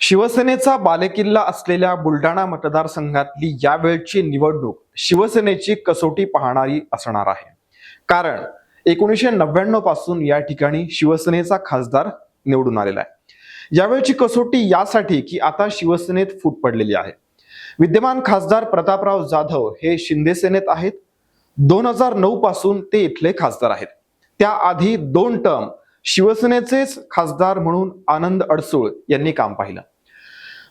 शिवसेनेचा बालेकिल्ला असलेल्या बुलढाणा मतदारसंघातली यावेळची निवडणूक शिवसेनेची कसोटी पाहणारी असणार आहे. कारण एकोणीसशे नव्याण्णवपासून या ठिकाणी शिवसेनेचा खासदार निवडून आलेला आहे. यावेळची कसोटी यासाठी की आता शिवसेनेत फूट पडलेली आहे. विद्यमान खासदार प्रतापराव जाधव हे शिंदे सेनेत आहेत. दोन हजार नऊ पासून ते इथले खासदार आहेत. त्याआधी दोन टर्म शिवसेनेचेच खासदार म्हणून आनंद अडसूळ यांनी काम पाहिलं.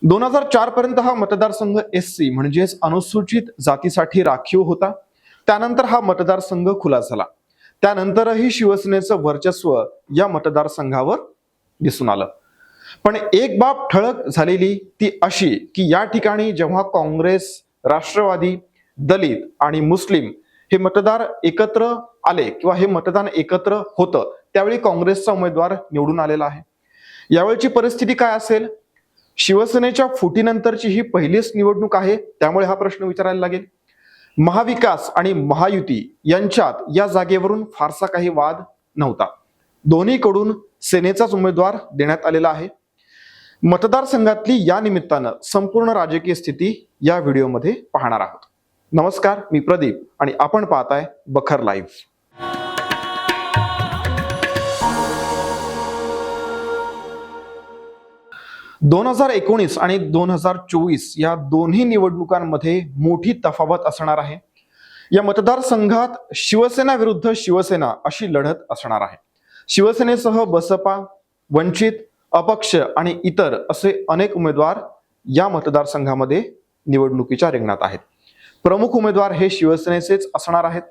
दोन हजार चार पर्यंत हा मतदारसंघ एस सी म्हणजेच अनुसूचित जातीसाठी राखीव होता. त्यानंतर हा मतदारसंघ खुला झाला. त्यानंतरही शिवसेनेचं वर्चस्व या मतदारसंघावर दिसून आलं. पण एक बाब ठळक झालेली ती अशी की या ठिकाणी जेव्हा काँग्रेस राष्ट्रवादी दलित आणि मुस्लिम हे मतदार एकत्र आले किंवा हे मतदान एकत्र होतं त्यावेळी काँग्रेसचा उमेदवार निवडून आलेला आहे. यावेळची परिस्थिती काय असेल? शिवसेनेच्या फुटीनंतरची ही पहिलीच निवडणूक आहे त्यामुळे हा प्रश्न विचारायला लागेल. महाविकास आणि महायुती यांच्यात या जागेवरून फारसा काही वाद नव्हता. दोन्हीकडून सेनेचाच उमेदवार देण्यात आलेला आहे. मतदारसंघातली या निमित्तानं संपूर्ण राजकीय स्थिती या व्हिडिओमध्ये पाहणार आहोत. नमस्कार मी प्रदीप आणि आपण पाहताय बखर लाईव्ह. दोन हजार एकोणीस आणि दोन हजार चोवीस या दोन्ही निवडणुकांमध्ये मोठी तफावत असणार आहे. या मतदारसंघात शिवसेना विरुद्ध शिवसेना अशी लढत असणार आहे. शिवसेनेसह बसपा वंचित अपक्ष आणि इतर असे अनेक उमेदवार या मतदारसंघामध्ये निवडणुकीच्या रिंगणात आहेत. प्रमुख उमेदवार हे शिवसेनेचेच असणार आहेत.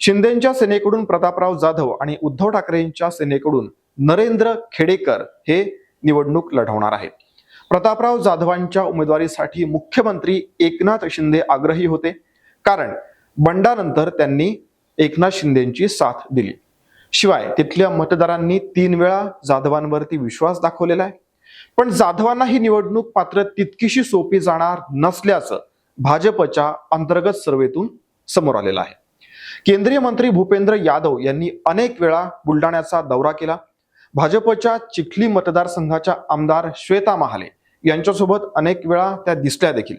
शिंदेच्या सेनेकडून प्रतापराव जाधव आणि उद्धव ठाकरेंच्या सेनेकडून नरेंद्र खेडेकर हे निवडणूक लढवणार आहेत प्रतापराव जाधवांच्या उमेदवारीसाठी मुख्यमंत्री एकनाथ शिंदे आग्रही होते. कारण बंडानंतर त्यांनी एकनाथ शिंदेची साथ दिली. शिवाय तिथल्या मतदारांनी तीन वेळा जाधवांवरती विश्वास दाखवलेला आहे. पण जाधवांना ही निवडणूक पात्र तितकीशी सोपी जाणार नसल्याचं भाजपच्या अंतर्गत सर्वेतून समोर आलेलं आहे. केंद्रीय मंत्री भूपेंद्र यादव यांनी अनेक वेळा बुलढाण्याचा दौरा केला. भाजपच्या चिखली मतदारसंघाच्या आमदार श्वेता महाले यांच्यासोबत अनेक वेळा त्या दिसल्या देखील.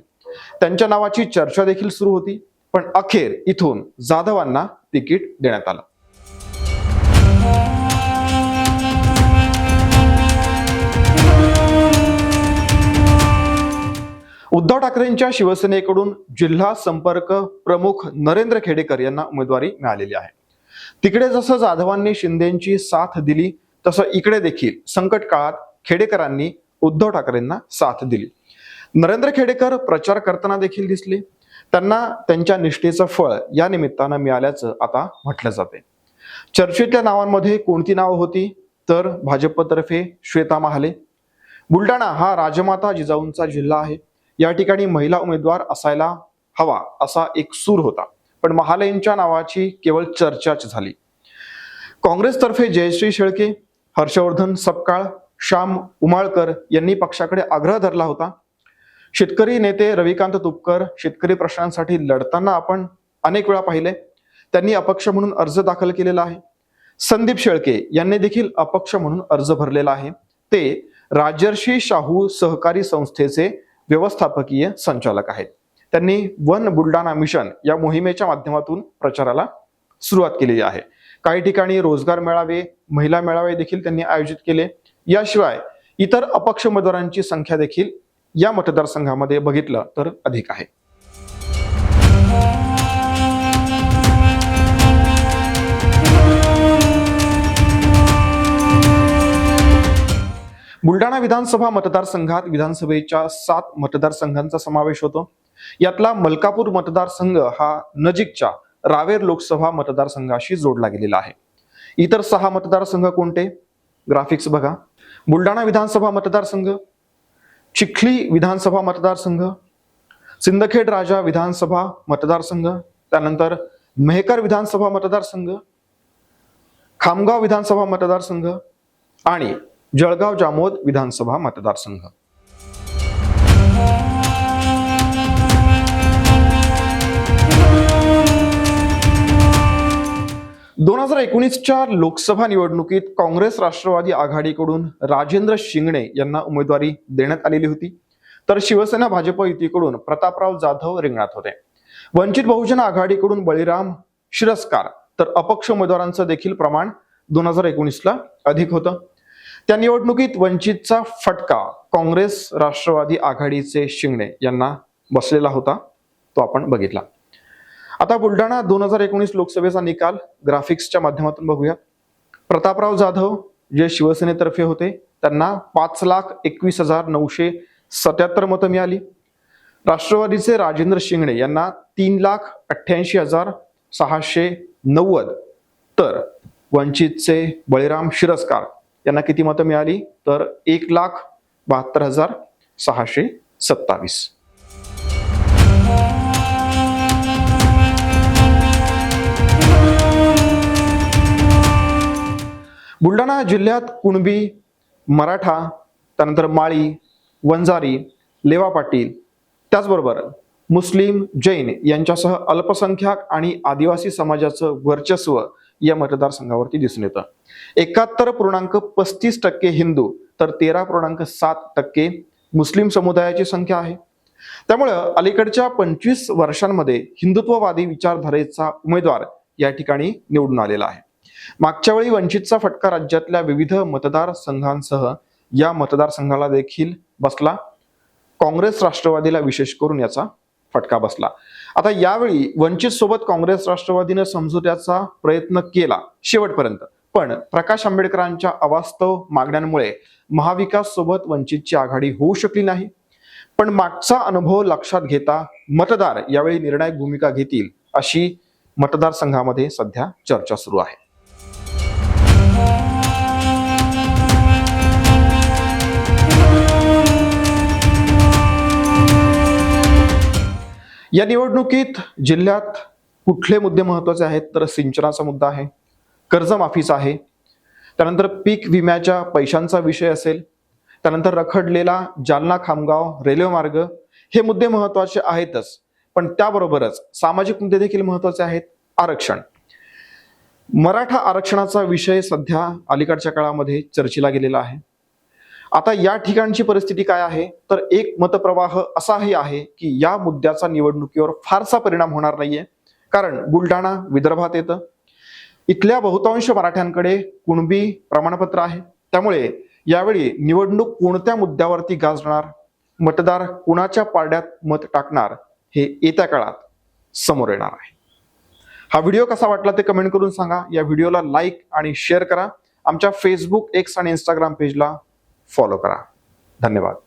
त्यांच्या नावाची चर्चा देखील सुरू होती पण अखेर इथून जाधवांना तिकीट देण्यात आलं. उद्धव ठाकरेंच्या शिवसेनेकडून जिल्हा संपर्क प्रमुख नरेंद्र खेडेकर यांना उमेदवारी मिळालेली आहे. तिकडे जसं जाधवांनी शिंदेची साथ दिली तसं इकडे देखील संकट काळात खेडेकरांनी उद्धव ठाकरेंना साथ दिली. नरेंद्र खेडेकर प्रचार करताना देखील दिसले. त्यांना त्यांच्या निष्ठेचं फळ या निमित्तानं मिळाल्याचं आता म्हटलं जाते चर्चेतल्या नावांमध्ये कोणती नावं होती? तर भाजपतर्फे श्वेता महाले. बुलढाणा हा राजमाता जिजाऊंचा जिल्हा आहे. या ठिकाणी महिला उमेदवार असायला हवा असा एक सूर होता. पण महालेंच्या नावाची केवळ चर्चाच झाली. काँग्रेसतर्फे जयश्री शेळके हर्षवर्धन सपकाळ श्याम उमाळकर यांनी पक्षाकडे आग्रह धरला होता. शेतकरी नेते रविकांत तुपकर शेतकरी प्रश्नांसाठी लढताना आपण अनेक वेळा पाहिले. त्यांनी अपक्ष म्हणून अर्ज दाखल केलेला आहे. संदीप शेळके यांनी देखील अपक्ष म्हणून अर्ज भरलेला आहे. ते राजर्षी शाहू सहकारी संस्थेचे व्यवस्थापकीय संचालक आहेत. त्यांनी वन बुलढाणा मिशन या मोहिमेच्या माध्यमातून प्रचाराला सुरुवात केलेली आहे. काही ठिकाणी रोजगार मेळावे महिला मेळावे देखील त्यांनी आयोजित केले. याशिवाय इतर अपक्ष उमेदवारांची संख्या देखील या मतदारसंघामध्ये बघितलं तर अधिक आहे. बुलढाणा विधानसभा मतदारसंघात विधानसभेच्या सात मतदारसंघांचा समावेश होतो. यातला मलकापूर मतदारसंघ हा नजीकच्या रावेर लोकसभा मतदारसंघाशी जोडला गेलेला आहे. इतर सहा मतदारसंघ कोणते? ग्राफिक्स बघा. बुलढाणा विधानसभा मतदारसंघ चिखली विधानसभा मतदारसंघ सिंदखेड राजा विधानसभा मतदारसंघ त्यानंतर मेहकर विधानसभा मतदारसंघ खामगाव विधानसभा मतदारसंघ आणि जळगाव जामोद विधानसभा मतदारसंघ. दोन हजार एकोणीसच्या लोकसभा निवडणुकीत काँग्रेस राष्ट्रवादी आघाडीकडून राजेंद्र शिंगणे यांना उमेदवारी देण्यात आलेली होती. तर शिवसेना भाजप युतीकडून प्रतापराव जाधव रिंगणात होते. वंचित बहुजन आघाडीकडून बळीराम शिरस्कार तर अपक्ष उमेदवारांचं देखील प्रमाण दोन हजार एकोणीसला अधिक होतं. त्या निवडणुकीत वंचितचा फटका काँग्रेस राष्ट्रवादी आघाडीचे शिंगणे यांना बसलेला होता. तो आपण बघितला. आता बुलढाणा दोन हजार एकोणीस लोकसभेचा निकाल ग्राफिक्सच्या माध्यमातून बघूया. प्रतापराव जाधव जे शिवसेनेतर्फे होते त्यांना पाच लाख एकवीस हजार नऊशे सत्याहत्तर मतं मिळाली. राष्ट्रवादीचे राजेंद्र शिंगणे यांना तीन लाख अठ्ठ्याऐंशी हजार सहाशे नव्वद. तर वंचितचे बळीराम शिरस्कार यांना किती मतं मिळाली? तर एक लाख बहात्तर हजार सहाशे सत्तावीस. बुलढाणा जिल्ह्यात कुणबी मराठा त्यानंतर माळी वंजारी लेवा पाटील त्याचबरोबर मुस्लिम जैन यांच्यासह अल्पसंख्याक आणि आदिवासी समाजाचं वर्चस्व या मतदारसंघावरती दिसून येतं. एकाहत्तर पूर्णांक पस्तीस टक्के हिंदू तर तेरा पूर्णांक सात टक्के मुस्लिम समुदायाची संख्या आहे. त्यामुळं अलीकडच्या पंचवीस वर्षांमध्ये हिंदुत्ववादी विचारधारेचा उमेदवार या ठिकाणी निवडून आलेला आहे. मागच्या वेळी वंचितचा फटका राज्यातल्या विविध मतदारसंघांसह या मतदारसंघाला देखील बसला. काँग्रेस राष्ट्रवादीला विशेष करून याचा फटका बसला. आता यावेळी वंचित सोबत काँग्रेस राष्ट्रवादीनं समझोत्याचा प्रयत्न केला शेवटपर्यंत. पण प्रकाश आंबेडकरांच्या अवास्तव मागण्यांमुळे महाविकास सोबत वंचितची आघाडी होऊ शकली नाही. पण मागचा अनुभव लक्षात घेता मतदार यावेळी निर्णायक भूमिका घेतील अशी मतदारसंघामध्ये सध्या चर्चा सुरू आहे. या निवडणुकीत जिल्ह्यात कुठले मुद्दे महत्त्वाचे आहेत? तर सिंचनाचा मुद्दा आहे कर्जमाफीचा आहे त्यानंतर पीक विम्याच्या पैशांचा विषय असेल त्यानंतर रखडलेला जालना खामगाव रेल्वे मार्ग हे मुद्दे महत्त्वाचे आहेतच. पण त्याबरोबरच सामाजिक मुद्दे देखील महत्त्वाचे आहेत आरक्षण. मराठा आरक्षणाचा विषय सध्या अलीकडच्या काळामध्ये चर्चेला गेलेला आहे. आता या ठिकाणची परिस्थिती काय आहे? तर एक मतप्रवाह असाही आहे की या मुद्द्याचा निवडणुकीवर फारसा परिणाम होणार नाहीये. कारण बुलढाणा विदर्भात येतं. इथल्या बहुतांश मराठ्यांकडे कुणबी प्रमाणपत्र आहे. त्यामुळे यावेळी निवडणूक कोणत्या मुद्द्यावरती गाजणार? मतदार कुणाच्या पारड्यात मत टाकणार? हे येत्या काळात समोर येणार आहे. हा व्हिडिओ कसा वाटला ते कमेंट करून सांगा. या व्हिडिओला लाईक आणि शेअर करा. आमच्या फेसबुक एक्स आणि इंस्टाग्राम पेजला फॉलो करा. धन्यवाद.